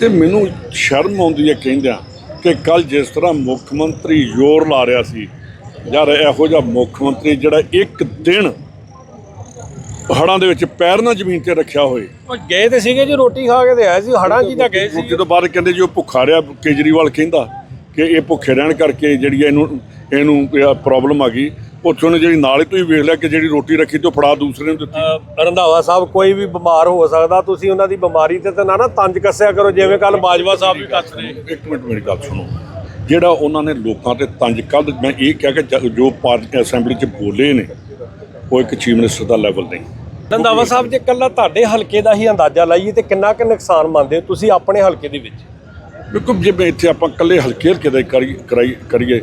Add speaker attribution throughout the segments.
Speaker 1: ਤੇ ਮੈਨੂੰ ਸ਼ਰਮ ਆਉਂਦੀ ਹੈ ਕਹਿੰਦਿਆਂ ਕਿ ਕੱਲ ਜਿਸ ਤਰ੍ਹਾਂ ਮੁੱਖ ਮੰਤਰੀ ਜ਼ੋਰ ਲਾ ਰਿਹਾ ਸੀ ਯਾਰ ਇਹੋ ਜਿਹਾ ਮੁੱਖ ਮੰਤਰੀ ਜਿਹੜਾ ਇੱਕ ਦਿਨ ਹੜਾਂ ਦੇ ਵਿੱਚ ਪੈਰ ਨਾ ਜ਼ਮੀਨ ਤੇ ਰੱਖਿਆ ਹੋਏ।
Speaker 2: ਉਹ ਗਏ ਤੇ ਸੀਗੇ ਜੀ ਰੋਟੀ ਖਾ ਕੇ ਤੇ ਆਏ ਸੀ ਹੜਾਂ ਜੀ ਤਾਂ ਗਏ ਸੀ
Speaker 1: ਜਦੋਂ ਬਾਅਦ ਕਹਿੰਦੇ ਜੀ ਉਹ ਭੁੱਖਾ ਰਿਹਾ ਕੇਜਰੀਵਾਲ ਕਹਿੰਦਾ ਕਿ ਇਹ ਭੁੱਖੇ ਰਹਿਣ ਕਰਕੇ ਜਿਹੜੀ ਇਹਨੂੰ ਇਹਨੂੰ ਪ੍ਰੋਬਲਮ ਆ ਗਈ। ਉੱਥੋਂ ਨੇ ਜਿਹੜੀ ਨਾਲ ਹੀ ਤੁਸੀਂ ਵੇਖ ਲਿਆ ਕਿ ਜਿਹੜੀ ਰੋਟੀ ਰੱਖੀ ਤੇ ਉਹ ਫੜਾ ਦੂਸਰੇ ਨੂੰ ਦਿੱਤੀ।
Speaker 2: ਰੰਧਾਵਾ ਸਾਹਿਬ ਕੋਈ ਵੀ ਬਿਮਾਰ ਹੋ ਸਕਦਾ ਤੁਸੀਂ ਉਹਨਾਂ ਦੀ ਬਿਮਾਰੀ ਤੇ ਤਾਂ ਨਾ ਨਾ ਤੰਜ ਕੱਸਿਆ ਕਰੋ ਜਿਵੇਂ ਕੱਲ ਬਾਜਵਾ ਸਾਹਿਬ ਵੀ ਕੱਸ ਰਹੇ।
Speaker 1: ਇੱਕ ਮਿੰਟ ਮੇਰੀ ਗੱਲ ਸੁਣੋ। ਜਿਹੜਾ ਉਹਨਾਂ ਨੇ ਲੋਕਾਂ ਤੇ ਤੰਜ ਕੱਲ ਮੈਂ ਇਹ ਕਿਹਾ ਕਿ ਜ- ਜੋ ਪਾਰਟੀ ਅਸੈਂਬਲੀ 'ਚ ਬੋਲੇ ਨੇ ਉਹ ਇੱਕ ਚੀਫ ਮਿਨਿਸਟਰ ਦਾ ਲੈਵਲ ਨਹੀਂ।
Speaker 2: ਰੰਧਾਵਾ ਸਾਹਿਬ ਜੇ ਕੱਲਾ ਤੁਹਾਡੇ ਹਲਕੇ ਦਾ ਹੀ ਅੰਦਾਜ਼ਾ ਲਾਈਏ ਤੇ ਕਿੰਨਾ ਕੁ ਨੁਕਸਾਨ ਮੰਨਦੇ ਹੋ ਤੁਸੀਂ ਆਪਣੇ ਹਲਕੇ ਦੇ ਵਿੱਚ?
Speaker 1: ਬਿਲਕੁਲ ਜਿਵੇਂ ਇੱਥੇ ਆਪਾਂ ਇਕੱਲੇ ਹਲਕੇ ਹਲਕੇ ਦਾ ਹੀ ਕਰੀ- ਕਰਾਈ- ਕਰੀਏ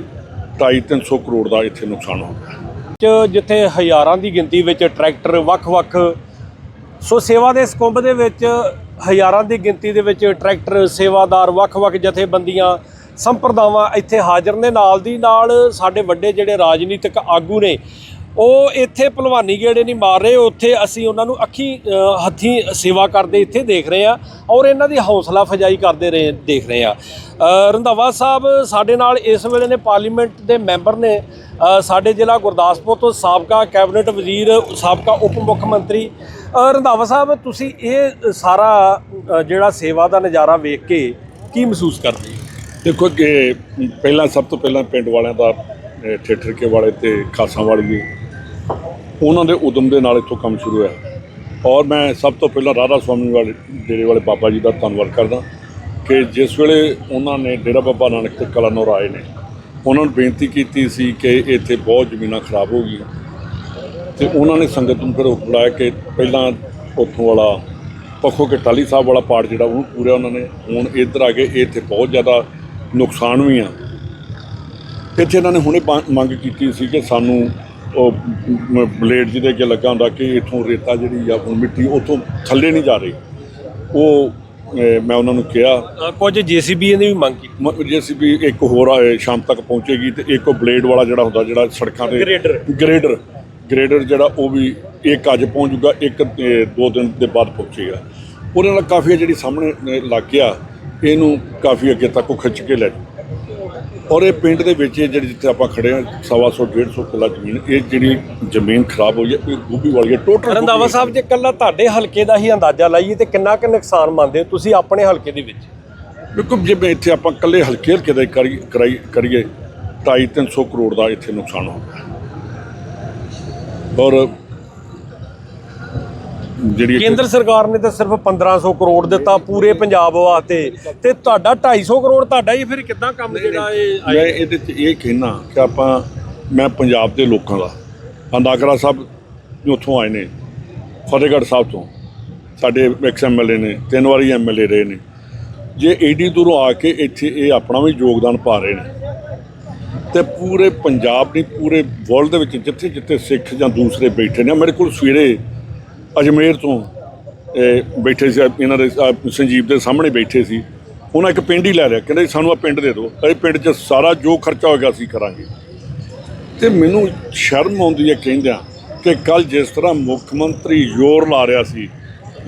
Speaker 1: 2.5-300 ਕਰੋੜ ਦਾ ਇੱਥੇ ਨੁਕਸਾਨ ਹੋ ਗਿਆ।
Speaker 2: ਜਿੱਥੇ ਹਜ਼ਾਰਾਂ ਦੀ ਗਿਣਤੀ ਵਿੱਚ ਟਰੈਕਟਰ ਵੱਖ-ਵੱਖ, ਸੋ ਸੇਵਾ ਦੇ ਸਕੁੰਭ ਦੇ ਵਿੱਚ ਹਜ਼ਾਰਾਂ ਦੀ ਗਿਣਤੀ ਦੇ ਵਿੱਚ ਟਰੈਕਟਰ ਸੇਵਾਦਾਰ ਵੱਖ-ਵੱਖ ਜਥੇਬੰਦੀਆਂ, ਸੰਪਰਦਾਵਾਂ ਇੱਥੇ ਹਾਜ਼ਰ ਨੇ। ਨਾਲ ਦੀ ਨਾਲ ਸਾਡੇ ਵੱਡੇ ਜਿਹੜੇ ਰਾਜਨੀਤਿਕ ਆਗੂ ਨੇ ਉਹ ਇੱਥੇ ਭਲਵਾਨੀ ਗੇੜੇ ਨਹੀਂ ਮਾਰ ਰਹੇ ਉੱਥੇ ਅਸੀਂ ਉਹਨਾਂ ਨੂੰ ਅੱਖੀ ਅ, ਹੱਥੀਂ ਸੇਵਾ ਕਰਦੇ ਇੱਥੇ ਦੇਖ ਰਹੇ ਆ ਔਰ ਇਹਨਾਂ ਦੀ ਹੌਸਲਾ ਫਜਾਈ ਕਰਦੇ ਰਹੇ ਦੇਖ ਰਹੇ ਆ ਰੰਧਾਵਾ ਸਾਹਿਬ ਸਾਡੇ ਨਾਲ ਇਸ ਵੇਲੇ ਨੇ ਪਾਰਲੀਮੈਂਟ ਦੇ ਮੈਂਬਰ ਨੇ। ਸਾਡੇ ਜ਼ਿਲ੍ਹਾ ਗੁਰਦਾਸਪੁਰ ਤੋਂ ਸਾਬਕਾ ਕੈਬਨਿਟ ਵਜ਼ੀਰ ਸਾਬਕਾ ਉਪ ਮੁੱਖ ਮੰਤਰੀ। ਰੰਧਾਵਾ ਸਾਹਿਬ ਤੁਸੀਂ ਇਹ ਸਾਰਾ ਜਿਹੜਾ ਸੇਵਾ ਦਾ ਨਜ਼ਾਰਾ ਵੇਖ ਕੇ ਕੀ ਮਹਿਸੂਸ ਕਰਦੇ
Speaker 1: ਦੇਖੋ ਕਿ ਪਹਿਲਾਂ ਸਭ ਤੋਂ ਪਹਿਲਾਂ ਪਿੰਡ ਵਾਲਿਆਂ ਦਾ ਅਹ, ਠੇਠਰ ਕੇ ਵਾਲੇ ਤੇ ਖਾਸਾਂ ਵਾਲੇ ਉਹਨਾਂ ਦੇ ਉਦਮ ਦੇ ਨਾਲ ਇੱਥੋਂ ਕੰਮ ਸ਼ੁਰੂ ਹੋਇਆ। ਔਰ ਮੈਂ ਸਭ ਤੋਂ ਪਹਿਲਾਂ ਰਾਧਾ ਸਵਾਮੀ ਵਾਲੇ ਡੇਰੇ ਵਾਲੇ ਬਾਬਾ ਜੀ ਦਾ ਧੰਨਵਾਦ ਕਰਦਾ ਕਿ ਜਿਸ ਵੇਲੇ ਉਹਨਾਂ ਨੇ ਡੇਰਾ ਬਾਬਾ ਨਾਨਕ ਤੇ ਕਲਾਨੌਰ ਆਏ ਨੇ, ਉਹਨਾਂ ਨੂੰ ਬੇਨਤੀ ਕੀਤੀ ਸੀ ਕਿ ਇੱਥੇ ਬਹੁਤ ਜ਼ਮੀਨਾਂ ਖਰਾਬ ਹੋ ਗਈਆਂ। ਤੇ ਉਹਨਾਂ ਨੇ ਸੰਗਤ ਨੂੰ ਫਿਰ ਬੁਲਾਇਆ ਕਿ ਪਹਿਲਾਂ ਉੱਥੋਂ ਵਾਲਾ ਪੱਖੋ ਕੇ ਟਾਲੀ ਸਾਹਿਬ ਵਾਲਾ ਪਾਰਟ ਜਿਹੜਾ ਉਹਨੂੰ ਪੂਰਾ ਉਹਨਾਂ ਨੇ, ਹੁਣ ਇੱਧਰ ਆ ਕੇ ਇਹ ਇੱਥੇ ਬਹੁਤ ਜ਼ਿਆਦਾ ਨੁਕਸਾਨ ਵੀ ਆ। ਇੱਥੇ ਇਹਨਾਂ ਨੇ ਹੁਣੇ ਮੰਗ ਕੀਤੀ ਸੀ ਕਿ ਸਾਨੂੰ ਉਹ ਬਲੇਡ ਜਿਹਦੇ ਅੱਗੇ ਲੱਗਾ ਹੁੰਦਾ ਕਿ ਇਥੋਂ ਰੇਤਾ ਜਿਹੜੀ ਆ ਹੁਣ ਮਿੱਟੀ ਉਥੋਂ ਥੱਲੇ ਨਹੀਂ ਜਾ ਰਹੀ। ਉਹ ਮੈਂ ਉਹਨਾਂ ਨੂੰ ਕਿਹਾ।
Speaker 2: ਕੁਝ ਜੀਸੀਬੀ ਨੇ ਵੀ ਮੰਗ ਕੀਤੀ।
Speaker 1: ਜੇ ਅਸੀਂ ਵੀ ਇੱਕ ਹੋਰ ਸ਼ਾਮ ਤੱਕ ਪਹੁੰਚੇਗੀ ਤੇ ਇੱਕ ਉਹ ਬਲੇਡ ਵਾਲਾ ਜਿਹੜਾ ਹੁੰਦਾ ਜਿਹੜਾ ਸੜਕਾਂ ਤੇ
Speaker 2: ਗ੍ਰੇਡਰ।
Speaker 1: ਗ੍ਰੇਡਰ। ਗ੍ਰੇਡਰ ਜਿਹੜਾ ਉਹ ਵੀ ਇੱਕ ਅੱਜ ਪਹੁੰਚ ਜੂਗਾ ਇੱਕ ਦੋ ਦਿਨ ਦੇ ਬਾਅਦ ਪਹੁੰਚੇਗਾ। ਉਹਦੇ ਨਾਲ ਕਾਫੀ ਜਿਹੜੀ ਸਾਹਮਣੇ ਲੱਗ ਗਿਆ ਇਹਨੂੰ ਕਾਫੀ ਅੱਗੇ ਤੱਕ ਉਹ ਖਿੱਚ ਕੇ ਲੈ ਔਰ ਇਹ ਪਿੰਡ ਦੇ ਵਿੱਚ ਇਹ ਜਿਹੜੀ ਜਿੱਥੇ ਆਪਾਂ ਖੜੇ ਸਵਾ ਸੌ 150 ਕਿੱਲਾ ਜ਼ਮੀਨ ਇਹ ਜਿਹੜੀ ਜ਼ਮੀਨ ਖਰਾਬ ਹੋਈ ਹੈ ਇਹ ਗੋਭੀ ਵਾਲੀ ਹੈ ਟੋਟਲ
Speaker 2: ਰੰਧਾਵਾ ਸਾਹਿਬ ਜੇ ਕੱਲਾ ਤੁਹਾਡੇ ਹਲਕੇ ਦਾ ਹੀ ਅੰਦਾਜ਼ਾ ਲਾਈਏ ਤੇ ਕਿੰਨਾ ਕੁ ਨੁਕਸਾਨ ਮੰਨਦੇ ਹੋ ਤੁਸੀਂ ਆਪਣੇ ਹਲਕੇ ਦੇ ਵਿੱਚ?
Speaker 1: ਬਿਲਕੁਲ ਜਿਵੇਂ ਇੱਥੇ ਆਪਾਂ ਇਕੱਲੇ ਹਲਕੇ ਹਲਕੇ ਦਾ ਹੀ ਕਰੀ ਕਰਾਈ ਕਰੀਏ 2.5-300 ਕਰੋੜ ਦਾ ਇੱਥੇ ਨੁਕਸਾਨ ਹੋ ਗਿਆ। ਔਰ ਜਿਹੜੀ
Speaker 2: ਕੇਂਦਰ ਸਰਕਾਰ ਨੇ ਤਾਂ ਸਿਰਫ 1500 ਕਰੋੜ ਦਿੱਤਾ ਪੂਰੇ ਪੰਜਾਬ ਵਾਸਤੇ। ਤੇ ਤੁਹਾਡਾ 250 ਕਰੋੜ ਤੁਹਾਡਾ ਹੀ ਫਿਰ ਕਿੱਦਾਂ ਕੰਮ ਜਿਹੜਾ ਇਹ
Speaker 1: ਮੈਂ ਇਹਦੇ 'ਚ ਇਹ ਕਹਿਣਾ ਕਿ ਆਪਾਂ ਮੈਂ ਪੰਜਾਬ ਦੇ ਲੋਕਾਂ ਦਾ। ਅੰਦਾਗਰਾ ਸਾਹਿਬ ਉੱਥੋਂ ਆਏ ਨੇ ਫਤਿਹਗੜ੍ਹ ਸਾਹਿਬ ਤੋਂ। ਸਾਡੇ ਐਕਸ ਐਮਐਲਏ ਨੇ ਤਿੰਨ ਵਾਰੀ ਐਮਐਲਏ ਰਹੇ ਨੇ। ਜੇ ਏਡੀ ਦੂਰੋਂ ਆ ਕੇ ਇੱਥੇ ਇਹ ਆਪਣਾ ਵੀ ਯੋਗਦਾਨ ਪਾ ਰਹੇ ਨੇ ਤੇ ਪੂਰੇ ਪੰਜਾਬ ਨਹੀਂ ਪੂਰੇ ਵਰਲਡ ਦੇ ਵਿੱਚ ਜਿੱਥੇ ਜਿੱਥੇ ਸਿੱਖ ਜਾਂ ਦੂਸਰੇ ਬੈਠੇ ਨੇ ਮੇਰੇ ਕੋਲ ਸਵੇਰੇ ਅਜਮੇਰ ਤੋਂ ਬੈਠੇ ਸੀ ਇਹਨਾਂ ਦੇ ਸੰਜੀਵ ਦੇ ਸਾਹਮਣੇ ਬੈਠੇ ਸੀ। ਉਹਨਾਂ ਇੱਕ ਪਿੰਡ ਹੀ ਲੈ ਲਿਆ ਕਹਿੰਦੇ ਸਾਨੂੰ ਆ ਪਿੰਡ ਦੇ ਦਿਓ। ਇਹ ਪਿੰਡ 'ਚ ਸਾਰਾ ਜੋ ਖਰਚਾ ਹੋਏਗਾ ਅਸੀਂ ਕਰਾਂਗੇ। ਤੇ ਮੈਨੂੰ ਸ਼ਰਮ ਆਉਂਦੀ ਹੈ ਕਹਿੰਦਿਆਂ ਕਿ ਕੱਲ ਜਿਸ ਤਰ੍ਹਾਂ ਮੁੱਖ ਮੰਤਰੀ ਜ਼ੋਰ ਲਾ ਰਿਹਾ ਸੀ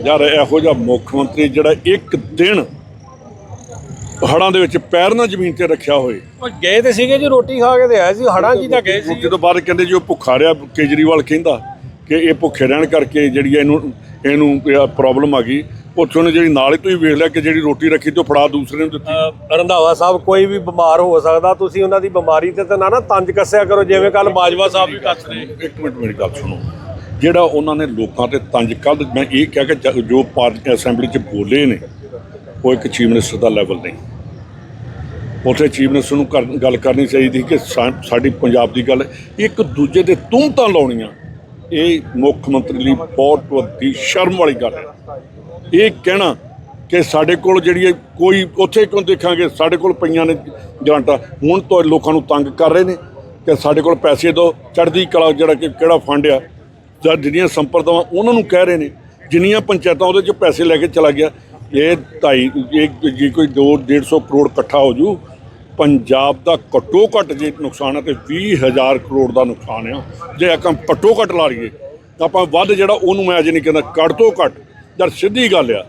Speaker 1: ਯਾਰ ਇਹੋ ਜਿਹਾ ਮੁੱਖ ਮੰਤਰੀ ਜਿਹੜਾ ਇੱਕ ਦਿਨ ਹੜਾਂ ਦੇ ਵਿੱਚ ਪੈਰ ਨਾ ਜ਼ਮੀਨ ਤੇ ਰੱਖਿਆ ਹੋਏ।
Speaker 2: ਉਹ ਗਏ ਤੇ ਸੀਗੇ ਜੀ ਰੋਟੀ ਖਾ ਕੇ ਤੇ ਆਏ ਸੀ ਹੜਾਂ ਜੀ ਤਾਂ ਗਏ ਸੀ।
Speaker 1: ਜਦੋਂ ਬਾਅਦ ਕਹਿੰਦੇ ਜੀ ਉਹ ਭੁੱਖਾ ਰਿਹਾ ਕੇਜਰੀਵਾਲ ਕਹਿੰਦਾ ਕਿ ਇਹ ਭੁੱਖੇ ਰਹਿਣ ਕਰਕੇ ਜਿਹੜੀ ਹੈ ਇਹਨੂੰ ਇਹਨੂੰ ਪ੍ਰੋਬਲਮ ਆ ਗਈ। ਉੱਥੋਂ ਨੇ ਜਿਹੜੀ ਨਾਲ ਹੀ ਤੁਸੀਂ ਵੇਖ ਲਿਆ ਕਿ ਜਿਹੜੀ ਰੋਟੀ ਰੱਖੀ ਤੇ ਉਹ ਫੜਾ ਦੂਸਰੇ ਨੂੰ ਦਿੱਤੀ।
Speaker 2: ਰੰਧਾਵਾ ਸਾਹਿਬ ਕੋਈ ਵੀ ਬਿਮਾਰ ਹੋ ਸਕਦਾ ਤੁਸੀਂ ਉਹਨਾਂ ਦੀ ਬਿਮਾਰੀ ਤੇ ਤਾਂ ਨਾ ਨਾ ਤੰਜ ਕੱਸਿਆ ਕਰੋ ਜਿਵੇਂ ਕੱਲ ਬਾਜਵਾ ਸਾਹਿਬ ਵੀ ਕੱਸ ਰਹੇ।
Speaker 1: ਇੱਕ ਮਿੰਟ ਮੇਰੀ ਗੱਲ ਸੁਣੋ। ਜਿਹੜਾ ਉਹਨਾਂ ਨੇ ਲੋਕਾਂ ਤੇ ਤੰਜ ਕੱਲ ਮੈਂ ਇਹ ਕਿਹਾ ਕਿ ਜ- ਪਾਰਟੀ ਅਸੈਂਬਲੀ 'ਚ ਬੋਲੇ ਨੇ ਉਹ ਇੱਕ ਚੀਫ ਮਿਨਿਸਟਰ ਦਾ ਲੈਵਲ ਨਹੀਂ। ਉੱਥੇ ਚੀਫ ਮਿਨਿਸਟਰ ਨੂੰ ਗੱਲ ਕਰਨੀ ਚਾਹੀਦੀ ਕਿ ਸਾਡੀ ਪੰਜਾਬ ਦੀ ਗੱਲ ਇੱਕ ਦੂਜੇ ਦੇ ਤੁਮਤਾਂ ਲਾਉਣੀਆਂ। ਇਹ ਮੁੱਖ ਮੰਤਰੀ ਲਈ ਬਹੁਤ ਵੱਡੀ ਸ਼ਰਮ ਵਾਲੀ ਗੱਲ ਹੈ। ਇਹ ਕਹਿਣਾ ਕਿ ਸਾਡੇ ਕੋਲ ਜਿਹੜੀ ਹੈ ਕੋਈ ਉੱਥੇ ਕਿਉਂ ਦੇਖਾਂਗੇ? ਸਾਡੇ ਕੋਲ ਪਈਆਂ ਨੇ ਗ੍ਰਾਂਟਾਂ ਹੁਣ ਤੋਂ ਲੋਕਾਂ ਨੂੰ ਤੰਗ ਕਰ ਰਹੇ ਨੇ ਕਿ ਸਾਡੇ ਕੋਲ ਪੈਸੇ ਦਿਓ ਚੜ੍ਹਦੀ ਕਲਾ ਜਿਹੜਾ ਕਿ ਕਿਹੜਾ ਫੰਡ ਆ, ਜਾਂ ਜਿਹੜੀਆਂ ਸੰਪਰਦਾਵਾਂ ਉਹਨਾਂ ਨੂੰ ਕਹਿ ਰਹੇ ਨੇ, ਜਿੰਨੀਆਂ ਪੰਚਾਇਤਾਂ ਉਹਦੇ 'ਚ ਪੈਸੇ ਲੈ ਕੇ ਚਲਾ ਗਿਆ। ਇਹ ਢਾਈ, ਇਹ ਜੇ ਕੋਈ 2 150 ਕਰੋੜ ਇਕੱਠਾ ਹੋ ਜੂ ਪੰਜਾਬ ਦਾ ਘੱਟੋ ਘੱਟ ਜੇ ਨੁਕਸਾਨ ਹੈ ਤੇ 20000 ਕਰੋੜ ਦਾ ਨੁਕਸਾਨ ਆ। ਜੇ ਆਪਾਂ ਘੱਟੋ ਘੱਟ ਲਾ ਲਈਏ, ਤਾਂ ਆਪਾਂ ਵੱਧ ਜਿਹੜਾ ਉਹਨੂੰ ਮੈਂ ਅਜੇ ਨਹੀਂ ਕਹਿੰਦਾ, ਘੱਟ ਤੋਂ ਘੱਟ ਜਦ ਸਿੱਧੀ ਗੱਲ ਆ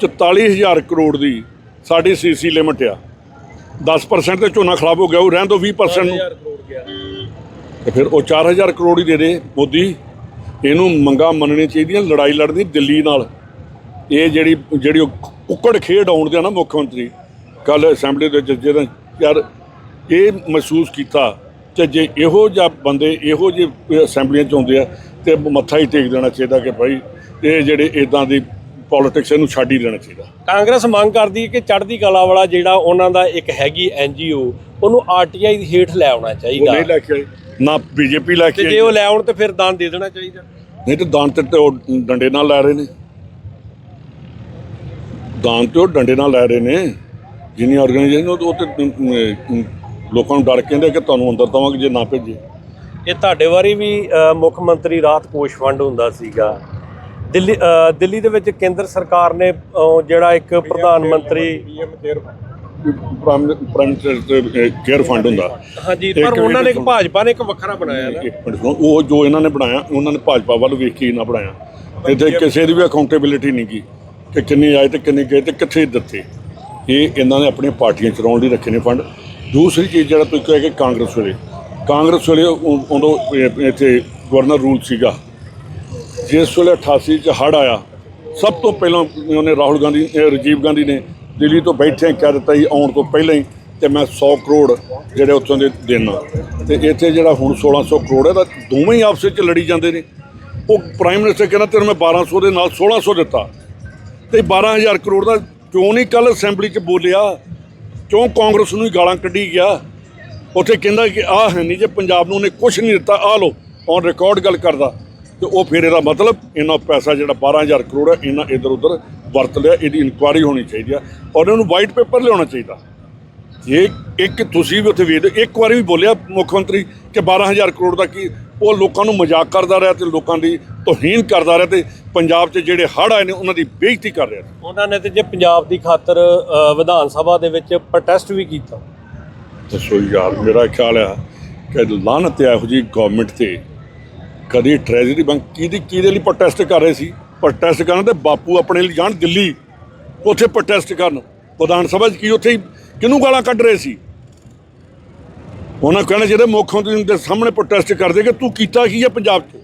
Speaker 1: 44000 ਕਰੋੜ ਦੀ ਸਾਡੀ ਸੀਸੀ ਲਿਮਟ ਆ। 10% ਤੇ ਝੋਨਾ ਖਰਾਬ ਹੋ ਗਿਆ, ਉਹ ਰਹਿਣ ਦੋ 20% ਨੂੰ।
Speaker 2: ਕਰੋੜ ਗਿਆ
Speaker 1: ਤੇ ਫਿਰ ਉਹ 4000 ਕਰੋੜ ਹੀ ਦੇ ਦੇ ਮੋਦੀ। ਇਹਨੂੰ ਮੰਗਾ ਮੰਨਣੀ ਚਾਹੀਦੀਆਂ, ਲੜਾਈ ਲੜਨੀ ਦਿੱਲੀ ਨਾਲ। ਇਹ ਜਿਹੜੀ ਜਿਹੜੀ ਉਹ ਕੁੱਕੜ ਖੇਡ ਆਉਣ ਦੇ ਨਾ ਮੁੱਖ ਮੰਤਰੀ ਕੱਲ ਅਸੈਂਬਲੀ ਦੇ ਵਿੱਚ ਜਿਹੜਾ ਯਾਰ ਇਹ ਮਹਿਸੂਸ ਕੀਤਾ ਕਿ ਜੇ ਇਹੋ ਜਿਹਾ ਬੰਦੇ ਇਹੋ ਜਿਹੇ ਅਸੈਂਬਲੀਆਂ ਚ ਆਉਂਦੇ ਆ ਤੇ ਮੱਥਾ ਹੀ ਟੇਕ ਦੇਣਾ ਚਾਹੀਦਾ ਕਿ ਭਾਈ ਇਹ ਜਿਹੜੇ ਇਦਾਂ ਦੀ ਪੋਲਿਟਿਕਸ ਇਹਨੂੰ ਛੱਡ ਹੀ ਦੇਣਾ ਚਾਹੀਦਾ।
Speaker 2: ਕਾਂਗਰਸ ਮੰਗ ਕਰਦੀ ਹੈ ਕਿ ਚੜ੍ਹਦੀ ਕਲਾ ਵਾਲਾ ਜਿਹੜਾ ਉਹਨਾਂ ਦਾ ਇੱਕ ਹੈਗੀ ਐਨਜੀਓ ਉਹਨੂੰ ਆਰਟੀਆਈ ਦੀ ਹੇਠ ਲੈ ਆਉਣਾ
Speaker 1: ਉਹ
Speaker 2: ਚਾਹੀਦਾ
Speaker 1: ਨਹੀਂ ਲੈ ਕੇ ਨਾ ਬੀਜੇਪੀ ਲੈ
Speaker 2: ਤੇ
Speaker 1: ਕੇ
Speaker 2: ਜੇ
Speaker 1: ਆਈ
Speaker 2: ਉਹ ਲੈ ਆਉਣ ਤੇ ਫਿਰ ਦਾਨ ਦੇ ਦੇਣਾ ਚਾਹੀਦਾ।
Speaker 1: ਨਹੀਂ ਤੇ ਦਾਨ ਤੇ ਤੇ ਉਹ ਡੰਡੇ ਨਾਲ ਲੈ ਰਹੇ ਨੇ। ਦਾਨ ਤੇ ਉਹ ਡੰਡੇ ਨਾਲ ਲੈ ਰਹੇ ਨੇ। ਜਿੰਨੀ ਆਰਗੇਨਾਈਜੇਸ਼ਨ ਉਹ ਉਹ ਤੇ ਅਮ, ਅਮ, ਲੋਕਾਂ ਨੂੰ ਡਰ ਕਹਿੰਦੇ ਕਿ ਤੁਹਾਨੂੰ ਅੰਦਰ ਦਵਾਂਗੇ ਜੇ ਨਾ ਭੇਜੇ
Speaker 2: ਇਹ ਤੁਹਾਡੇ ਵਾਰੀ ਵੀ ਅ, ਮੁੱਖ ਮੰਤਰੀ ਰਾਹਤ ਕੋਸ਼ ਫੰਡ ਹੁੰਦਾ ਸੀਗਾ। ਦਿੱਲੀ ਅ, ਦਿੱਲੀ ਦੇ ਵਿੱਚ ਕੇਂਦਰ ਸਰਕਾਰ ਨੇ ਅ, ਜਿਹੜਾ ਇੱਕ ਪ੍ਰਧਾਨ ਮੰਤਰੀ
Speaker 1: ਪ੍ਰਾਈਮ ਕੇਅਰ ਫੰਡ ਹੁੰਦਾ।
Speaker 2: ਹਾਂਜੀ ਪਰ ਉਹਨਾਂ ਨੇ ਇੱਕ ਭਾਜਪਾ ਨੇ ਇੱਕ ਵੱਖਰਾ ਬਣਾਇਆ ਨਾ।
Speaker 1: ਇੱਕ ਮਿੰਟ ਸੁਣੋ ਉਹ ਜੋ ਇਹਨਾਂ ਨੇ ਬਣਾਇਆ ਉਹਨਾਂ ਨੇ ਭਾਜਪਾ ਵੱਲ ਵੇਖ ਕੇ ਹੀ ਨਾ ਬਣਾਇਆ। ਇੱਥੇ ਕਿਸੇ ਦੀ ਵੀ ਅਕਾਊਂਟੇਬਿਲਿਟੀ ਨਹੀਂ ਕੀ ਕਿ ਕਿੰਨੇ ਆਏ ਤੇ ਕਿੰਨੇ ਗਏ ਤੇ ਕਿੱਥੇ ਦਿੱਤੇ। ਇਹ ਇਹਨਾਂ ਨੇ ਆਪਣੀਆਂ ਪਾਰਟੀਆਂ ਚਲਾਉਣ ਲਈ ਰੱਖੇ ਨੇ ਫੰਡ। ਦੂਸਰੀ ਚੀਜ਼ ਜਿਹੜਾ ਤੁਸੀਂ ਕਹੇ ਕਿ ਕਾਂਗਰਸ ਵੇਲੇ। ਕਾਂਗਰਸ ਵੇਲੇ ਉਦੋਂ ਇੱਥੇ ਗਵਰਨਰ ਰੂਲ ਸੀਗਾ। ਜਿਸ ਵੇਲੇ 88 ਚ ਹੜ ਆਇਆ, ਸਭ ਤੋਂ ਪਹਿਲਾਂ ਉਹਨੇ ਰਾਹੁਲ ਗਾਂਧੀ, ਇਹ ਰਾਜੀਵ ਗਾਂਧੀ ਨੇ ਦਿੱਲੀ ਤੋਂ ਬੈਠੇ ਕਹਿ ਦਿੱਤਾ ਸੀ, ਆਉਣ ਤੋਂ ਪਹਿਲਾਂ ਹੀ ਤੇ ਮੈਂ 100 ਕਰੋੜ ਜਿਹੜੇ ਉੱਥੋਂ ਦੇ ਦੇਣਾ। ਤੇ ਇੱਥੇ ਜਿਹੜਾ ਹੁਣ 1600 ਕਰੋੜ ਹੈ, ਤਾਂ ਦੋਵੇਂ ਹੀ ਆਪਸ ਵਿੱਚ ਲੜੀ ਜਾਂਦੇ ਨੇ। ਉਹ ਪ੍ਰਾਈਮ ਮਿਨਿਸਟਰ ਕਹਿੰਦਾ, ਤੈਨੂੰ ਮੈਂ 1200 ਦੇ ਨਾਲ 1600 ਦਿੱਤਾ। ਤੇ 12000 ਕਰੋੜ ਦਾ ਕਿਉਂ ਨਹੀਂ ਕੱਲ ਅਸੈਂਬਲੀ 'ਚ ਬੋਲਿਆ? ਕਿਉਂ ਕਾਂਗਰਸ ਨੂੰ ਹੀ ਗਾਲਾਂ ਕੱਢੀ ਗਿਆ? ਉੱਥੇ ਕਹਿੰਦਾ ਕਿ ਆਹ ਹੈ ਨਹੀਂ ਜੇ ਪੰਜਾਬ ਨੂੰ ਉਹਨੇ ਕੁਝ ਨਹੀਂ ਦਿੱਤਾ, ਆਹ ਲੋ ਔਨ ਰਿਕਾਰਡ ਗੱਲ ਕਰਦਾ। ਤੇ ਉਹ ਫਿਰ ਇਹਦਾ ਮਤਲਬ ਇਹਨਾਂ ਪੈਸਾ ਜਿਹੜਾ 12000 ਕਰੋੜ ਹੈ ਇਹਨਾਂ ਇਧਰ ਉਧਰ ਵਰਤ ਲਿਆ, ਇਹਦੀ ਇਨਕੁਆਰੀ ਹੋਣੀ ਚਾਹੀਦੀ ਆ। ਔਰ ਇਹਨੂੰ ਵਾਈਟ ਪੇਪਰ ਲਿਆਉਣਾ ਚਾਹੀਦਾ। ਇਹ ਇੱਕ ਤੁਸੀਂ ਵੀ ਉੱਥੇ ਵੇਖ ਇੱਕ ਵਾਰੀ ਵੀ ਬੋਲਿਆ ਮੁੱਖ ਮੰਤਰੀ ਕਿ 12000 ਕਰੋੜ ਦਾ ਕੀ ਉਹ ਲੋਕਾਂ ਨੂੰ ਮਜ਼ਾਕ ਕਰਦਾ ਰਿਹਾ ਤੇ ਲੋਕਾਂ ਦੀ ਤੋਹੀਨ ਕਰਦਾ ਰਿਹਾ ਤੇ ਪੰਜਾਬ 'ਚ ਜਿਹੜੇ ਹੜ੍ਹ ਆਏ ਨੇ ਉਹਨਾਂ ਦੀ ਬੇਇੱਜ਼ਤੀ ਕਰ ਰਿਹਾ
Speaker 2: ਉਹਨਾਂ ਨੇ ਤੇ ਜੇ ਪੰਜਾਬ ਦੀ ਖਾਤਰ ਵਿਧਾਨ ਸਭਾ ਦੇ ਵਿੱਚ ਪ੍ਰੋਟੈਸਟ ਵੀ ਕੀਤਾ।
Speaker 1: ਦੱਸੋ ਯਾਰ ਮੇਰਾ ਖਿਆਲ ਆ ਕਿ ਲਾਨਤ ਹੈ ਇਹੋ ਜੀ ਗਵਰਨਮੈਂਟ ਤੇ। ਕਦੀ ਟ੍ਰੈਜਰੀ ਬੈਂਕ ਕਿਹਦੀ ਕਿਹਦੇ ਲਈ ਪ੍ਰੋਟੈਸਟ ਕਰ ਰਹੇ ਸੀ? ਪ੍ਰੋਟੈਸਟ ਕਰਨ ਤੇ ਬਾਪੂ ਆਪਣੇ ਲਈ ਜਾਣ ਦਿੱਲੀ ਉੱਥੇ ਪ੍ਰੋਟੈਸਟ ਕਰਨ। ਵਿਧਾਨ ਸਭਾ 'ਚ ਕੀ ਉੱਥੇ ਹੀ ਕਿਹਨੂੰ ਗਾਲਾਂ ਕੱਢ ਰਹੇ ਸੀ? ਉਹਨਾਂ ਕਹਿਣਾ ਜਿਹੜੇ ਮੁੱਖ ਮੰਤਰੀ ਦੇ ਸਾਹਮਣੇ ਪ੍ਰੋਟੈਸਟ ਕਰਦੇ ਕਿ ਤੂੰ ਕੀਤਾ ਕੀ ਹੈ ਪੰਜਾਬ 'ਚ?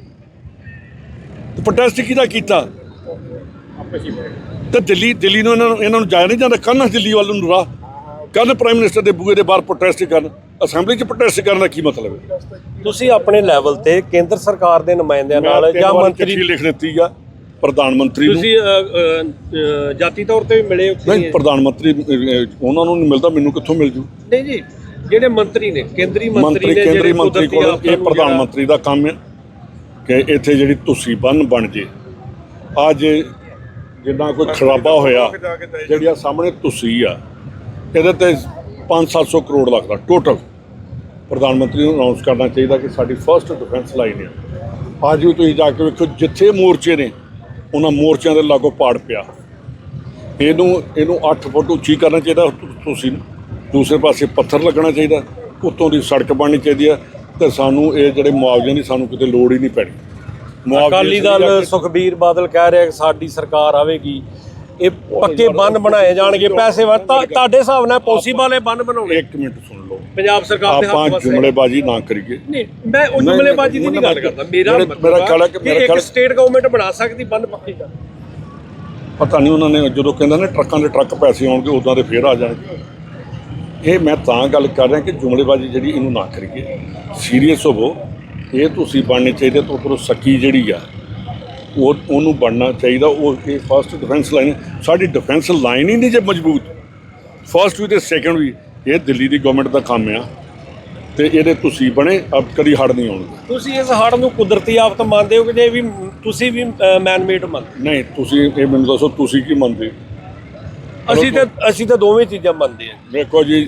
Speaker 1: ਪ੍ਰੋਟੈਸਟ ਕਿਹਦਾ ਕੀਤਾ? ਤੇ ਦਿੱਲੀ ਦਿੱਲੀ ਨੂੰ ਇਹਨਾਂ ਨੂੰ ਇਹਨਾਂ ਨੂੰ ਜਾਇਆ ਨਹੀਂ ਜਾਂਦਾ ਕੱਲ੍ਹ ਦਿੱਲੀ ਵੱਲ ਨੂੰ ਰਾਹ। ਕੱਲ੍ਹ ਪ੍ਰਾਈਮ ਮਿਨਿਸਟਰ ਦੇ ਬੂਹੇ ਦੇ ਬਾਹਰ ਪ੍ਰੋਟੈਸਟ ਕਰਨ ਅਸੈਂਬਲੀ 'ਚ ਪ੍ਰੋਟੈਸਟ ਕਰਨ ਦਾ ਕੀ ਮਤਲਬ ਹੈ?
Speaker 2: ਤੁਸੀਂ ਆਪਣੇ ਲੈਵਲ ਤੇ ਕੇਂਦਰ ਸਰਕਾਰ ਦੇ ਨੁਮਾਇੰਦਿਆਂ ਨਾਲ ਜਾਂ ਮੰਤਰੀ
Speaker 1: ਲਿਖ ਦਿੱਤੀ ਆ। ਪ੍ਰਧਾਨ ਮੰਤਰੀ ਨੂੰ।
Speaker 2: ਤੁਸੀਂ ਅ, ਅ, ਅ, ਜਾਤੀ ਤੌਰ ਤੇ ਵੀ ਮਿਲੇ ਹੋ ਕਿ
Speaker 1: ਨਹੀਂ ਪ੍ਰਧਾਨ ਮੰਤਰੀ ਉਹਨਾਂ ਨੂੰ ਨਹੀਂ ਮਿਲਦਾ ਮੈਨੂੰ ਕਿੱਥੋਂ ਮਿਲ ਜੂ?
Speaker 2: ਨਹੀਂ ਜੀ ਜਿਹੜੇ ਮੰਤਰੀ ਨੇ ਕੇਂਦਰੀ ਮੰਤਰੀ
Speaker 1: ਮੰਤਰੀ
Speaker 2: ਨੇ
Speaker 1: ਕੇਂਦਰੀ
Speaker 2: ਜਿਹੜੇ
Speaker 1: ਮੰਤਰੀ
Speaker 2: ਕੁਦਰਤੀ
Speaker 1: ਕੋਲ
Speaker 2: ਆਫ਼ਤਾਂ
Speaker 1: ਇਹ
Speaker 2: ਨੂੰ
Speaker 1: ਪ੍ਰਧਾਨ
Speaker 2: ਜਿਹੜਾ-
Speaker 1: ਮੰਤਰੀ ਦਾ ਕੰਮ ਹੈ ਕਿ ਇੱਥੇ ਜਿਹੜੀ ਤੁਸੀਂ ਬੰਨ ਬਣ ਜੇ। ਅੱਜ ਜਿੱਦਾਂ ਕੋਈ ਖਰਾਬਾ ਹੋਇਆ ਜਿਹੜੀ ਆ ਸਾਹਮਣੇ ਤੁਸੀਂ ਆ ਇਹਦੇ ਤੇ 5-700 ਕਰੋੜ ਲੱਗਦਾ ਟੋਟਲ ਪ੍ਰਧਾਨ ਮੰਤਰੀ ਨੂੰ ਅਨਾਉਂਸ ਕਰਨਾ ਚਾਹੀਦਾ ਕਿ ਸਾਡੀ ਫਰਸਟ ਡਿਫੈਂਸ ਲਾਈਨ ਹੈ ਅੱਜ ਵੀ ਤੁਸੀਂ ਜਾ ਕੇ ਵੇਖੋ ਜਿੱਥੇ ਮੋਰਚੇ ਨੇ ਉਹਨਾਂ ਮੋਰਚਿਆਂ ਦੇ ਲਾਗੋ ਪਾੜ ਪਿਆ। ਇਹਨੂੰ ਇਹਨੂੰ 8 ਫੁੱਟ ਉੱਚੀ ਕਰਨਾ ਚਾਹੀਦਾ ਤੁਸੀਂ ਦੂਸਰੇ ਪਾਸੇ ਪੱਥਰ ਲੱਗਣਾ ਚਾਹੀਦਾ ਉੱਤੋਂ ਦੀ ਸੜਕ ਬਣਨੀ ਚਾਹੀਦੀ ਹੈ ਤੇ ਸਾਨੂੰ ਇਹ ਜਿਹੜੇ ਮੁਆਵਜ਼ੇ ਦੀ ਸਾਨੂੰ ਕਿਤੇ ਲੋੜ ਹੀ ਨਹੀਂ ਪੈਣੀ।
Speaker 2: ਅਕਾਲੀ ਦਲ ਸੁਖਬੀਰ ਬਾਦਲ ਕਹਿ ਰਿਹਾ ਕਿ ਸਾਡੀ ਸਰਕਾਰ ਆਵੇਗੀ। ਇਹ ਪੱਕੇ ਬੰਨ ਬਣਾਏ ਜਾਣਗੇ ਪੈਸੇ ਵਾ ਤੁਹਾਡੇ ਹਿਸਾਬ ਨਾਲ ਪੋਸੀਬਲ ਹੈ ਬੰਨ ਬਣਾਉਣੇ?
Speaker 1: ਇੱਕ ਮਿੰਟ ਸੁਣ ਲਓ।
Speaker 2: ਪੰਜਾਬ ਸਰਕਾਰ ਦੇ
Speaker 1: ਆਪਾਂ
Speaker 2: ਹੱਥ ਵਸੇ
Speaker 1: ਜੁਮਲੇਬਾਜ਼ੀ ਨਾ ਕਰੀਏ।
Speaker 2: ਨਹੀਂ ਮੈਂ ਉਹ ਜੁਮਲੇਬਾਜ਼ੀ ਦੀ ਨਹੀਂ ਗੱਲ ਕਰਦਾ। ਮੇਰਾ
Speaker 1: ਮੇਰੇ- ਖਿਆਲ ਹੈ ਕਿ ਮੇਰਾ ਖਿਆਲ-
Speaker 2: ਸਟੇਟ ਗਵਰਨਮੈਂਟ ਬਣਾ ਸਕਦੀ ਬੰਨ ਪੱਕੀ ਕਰ
Speaker 1: ਪਤਾ ਨਹੀਂ ਉਹਨਾਂ ਨੇ ਜਦੋਂ ਕਹਿੰਦਾ ਨੇ ਟਰੱਕਾਂ ਦੇ ਟਰੱਕ ਪੈਸੇ ਆਉਣਗੇ ਉਦਾਂ ਦੇ ਫੇਰ ਆ ਜਾਣਗੇ। ਇਹ ਮੈਂ ਤਾਂ ਗੱਲ ਕਰ ਰਿਹਾ ਕਿ ਜੁਮਲੇਬਾਜ਼ੀ ਜਿਹੜੀ ਇਹਨੂੰ ਨਾ ਕਰੀਏ। ਸੀਰੀਅਸ ਹੋਵੋ। ਇਹ ਤੁਸੀਂ ਬਣਨੇ ਚਾਹੀਦੇ ਤੋਂ ਉੱਪਰੋਂ ਸੱਕੀ ਜਿਹੜੀ ਆ ਉਹ ਉਹਨੂੰ ਬਣਨਾ ਚਾਹੀਦਾ ਉਹ ਇਹ ਫਸਟ ਡਿਫੈਂਸ ਲਾਈਨ ਸਾਡੀ ਡਿਫੈਂਸ ਲਾਈਨ ਹੀ ਨਹੀਂ ਜੇ ਮਜ਼ਬੂਤ। ਫਸਟ ਵੀ ਤੇ ਸੈਕੰਡ ਵੀ ਇਹ ਦਿੱਲੀ ਦੀ ਗਵਰਨਮੈਂਟ ਦਾ ਕੰਮ ਆ ਤੇ ਇਹਦੇ ਤੁਸੀਂ ਬਣੇ ਅਬ ਕਦੀ ਹੜ ਨਹੀਂ ਆਉਣਗੇ
Speaker 2: ਤੁਸੀਂ ਇਸ ਹੜ ਨੂੰ ਕੁਦਰਤੀ ਆਫਤ ਮੰਨਦੇ ਹੋ ਕਿ ਜੇ ਵੀ ਤੁਸੀਂ ਵੀ ਮੈਨ ਮੇਡ ਮੰਨਦੇ
Speaker 1: ਨਹੀਂ ਤੁਸੀਂ ਇਹ ਮੈਨੂੰ ਦੱਸੋ ਤੁਸੀਂ ਕੀ ਮੰਨਦੇ?
Speaker 2: ਅਸੀਂ ਤਾਂ ਅਸੀਂ ਤਾਂ ਦੋਵੇਂ ਚੀਜ਼ਾਂ ਮੰਨਦੇ ਹਾਂ।
Speaker 1: ਦੇਖੋ ਜੀ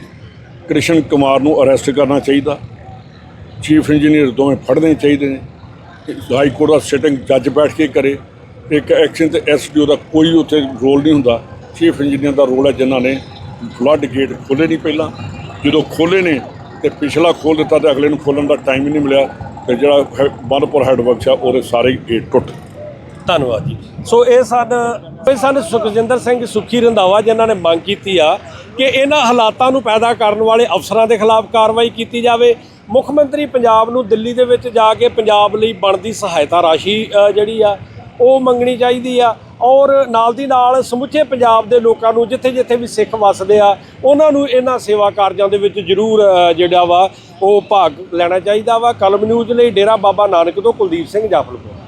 Speaker 1: ਕ੍ਰਿਸ਼ਨ ਕੁਮਾਰ ਨੂੰ ਅਰੈਸਟ ਕਰਨਾ ਚਾਹੀਦਾ। ਚੀਫ ਇੰਜੀਨੀਅਰ ਦੋਵੇਂ ਫੜਨੇ ਚਾਹੀਦੇ ਨੇ। ਹਾਈ ਕੋਰਟ ਦਾ ਸਿਟਿੰਗ ਜੱਜ ਬੈਠ ਕੇ ਕਰੇ। ਇੱਕ ਐਕਸ਼ਨ ਤੇ ਐਸਡੀਓ ਦਾ ਕੋਈ ਉੱਥੇ ਰੋਲ ਨਹੀਂ ਹੁੰਦਾ। ਚੀਫ ਇੰਜੀਨੀਅਰ ਦਾ ਰੋਲ ਹੈ ਜਿਨ੍ਹਾਂ ਨੇ ਫਲੱਡ ਗੇਟ ਖੋਲੇ ਨਹੀਂ ਪਹਿਲਾਂ। ਜਦੋਂ ਖੋਲੇ ਨੇ ਤੇ ਪਿਛਲਾ ਖੋਲ ਦਿੱਤਾ ਤੇ ਅਗਲੇ ਨੂੰ ਖੋਲਣ ਦਾ ਟਾਈਮ ਹੀ ਨਹੀਂ ਮਿਲਿਆ। ਤੇ ਜਿਹੜਾ ਹੈ- ਬੰਨਪੁਰ ਹੈਡ ਵਰਕਸ ਆ ਉਹਦੇ ਸਾਰੇ ਗੇਟ ਟੁੱਟ।
Speaker 2: ਧੰਨਵਾਦ ਜੀ। ਸੋ ਇਹ ਸਨ ਇਹ ਸਨ ਸੁਖਜਿੰਦਰ ਸਿੰਘ ਸੁਖੀ ਰੰਧਾਵਾ, ਜਿਨ੍ਹਾਂ ਨੇ ਮੰਗ ਕੀਤੀ ਆ ਕਿ ਇਹਨਾਂ ਹਾਲਾਤਾਂ ਨੂੰ ਪੈਦਾ ਕਰਨ ਵਾਲੇ ਅਫਸਰਾਂ ਦੇ ਖਿਲਾਫ ਕਾਰਵਾਈ ਕੀਤੀ ਜਾਵੇ। ਮੁੱਖ ਮੰਤਰੀ ਪੰਜਾਬ ਨੂੰ ਦਿੱਲੀ ਦੇ ਵਿੱਚ ਜਾ ਕੇ ਪੰਜਾਬ ਲਈ ਬਣਦੀ ਸਹਾਇਤਾ ਰਾਸ਼ੀ ਜਿਹੜੀ ਆ, ਉਹ ਮੰਗਣੀ ਚਾਹੀਦੀ ਆ। ਔਰ ਨਾਲ ਦੀ ਨਾਲ ਸਮੁੱਚੇ ਪੰਜਾਬ ਦੇ ਲੋਕਾਂ ਨੂੰ ਜਿੱਥੇ ਜਿੱਥੇ ਵੀ ਸਿੱਖ ਵੱਸਦੇ ਆ, ਉਹਨਾਂ ਨੂੰ ਇਹਨਾਂ ਸੇਵਾ ਕਾਰਜਾਂ ਦੇ ਵਿੱਚ ਜ਼ਰੂਰ ਜਿਹੜਾ ਵਾ, ਉਹ ਭਾਗ ਲੈਣਾ ਚਾਹੀਦਾ ਵਾ। ਕਲਮ ਨਿਊਜ਼ ਲਈ ਡੇਰਾ ਬਾਬਾ ਨਾਨਕ ਤੋਂ ਕੁਲਦੀਪ ਸਿੰਘ ਜਾਫਲਪੁਰ।